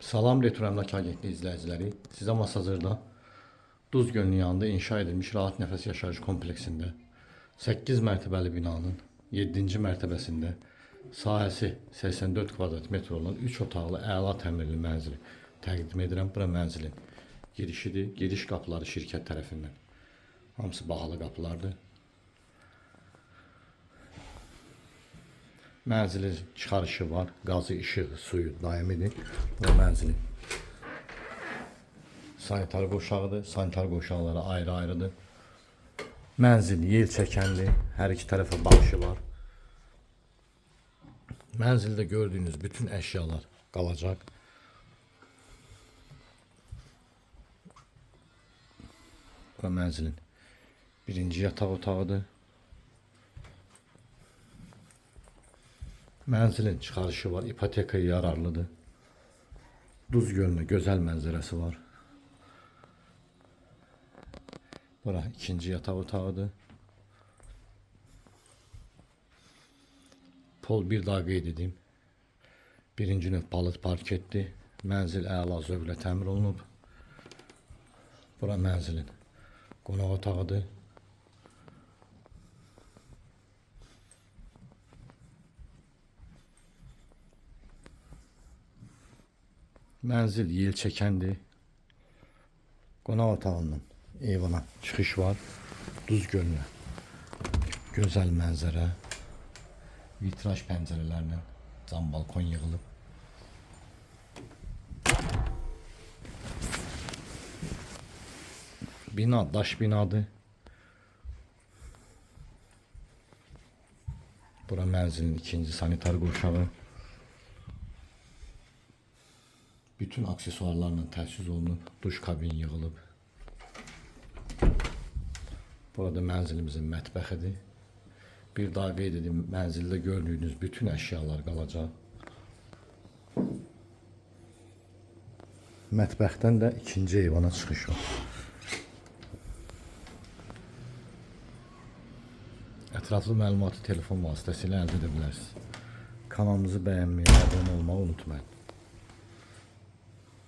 Salam Retro Emlak Agentliği izləyiciləri. Sizə Masazırda Duz Gölünün yanında inşa edilmiş Rahat Nəfəs Yaşayış kompleksində 8 mərtəbəli binanın 7-ci mərtəbəsində sahəsi 84 kvadrat metr olan 3 otaqlı əla təmirli mənzili təqdim edirəm. Bura mənzilin girişidir. Giriş qapıları şirkət tərəfindən. Hamısı bahalı qapılardır. Mənzilin çıxarışı var. Qazı, işıq, suyu daimidir. Bu mənzilin sanitar qoşağıdır. Sanitar qoşaqları ayrı-ayrıdır. Mənzil yel çəkənli, hər iki tərəfə baxışı var. Mənzildə gördüyünüz bütün əşyalar qalacaq. Bu mənzilin birinci yataq otağıdır. Mənzilin çıxarışı var, ipotekaya yararlıdır. Duz gölünə gözəl mənzərəsi var. Bura ikinci yataq otağıdır. Pol bir daha qeyd edeyim. Birinci növ balıq parketdir. Mənzil əla zövqlə təmir olunub. Bura mənzilin qonaq otağıdır. Mənzil yel çəkəndir. Qonaq otağından eyvana çıxış var. Duz gölünə. Gözəl mənzərə. Vitraj pəncərələrlə cam balkon yığılıb. Bina daş binadır. Bura mənzilin ikinci sanitar qurşağı. Bütün aksesuarlarla təchiz olunub. Duş kabin yığılıb. Burada mənzilimizin mətbəxidir. Bir daha qeyd edim, mənzildə gördüyünüz bütün əşyalar qalacaq. Mətbəxdən də ikinci eyvana çıxış var. Ətraflı məlumatı telefon vasitəsilə əldə edə bilərsiniz. Kanalımızı bəyənməyi, abunə olmağı unutmayın.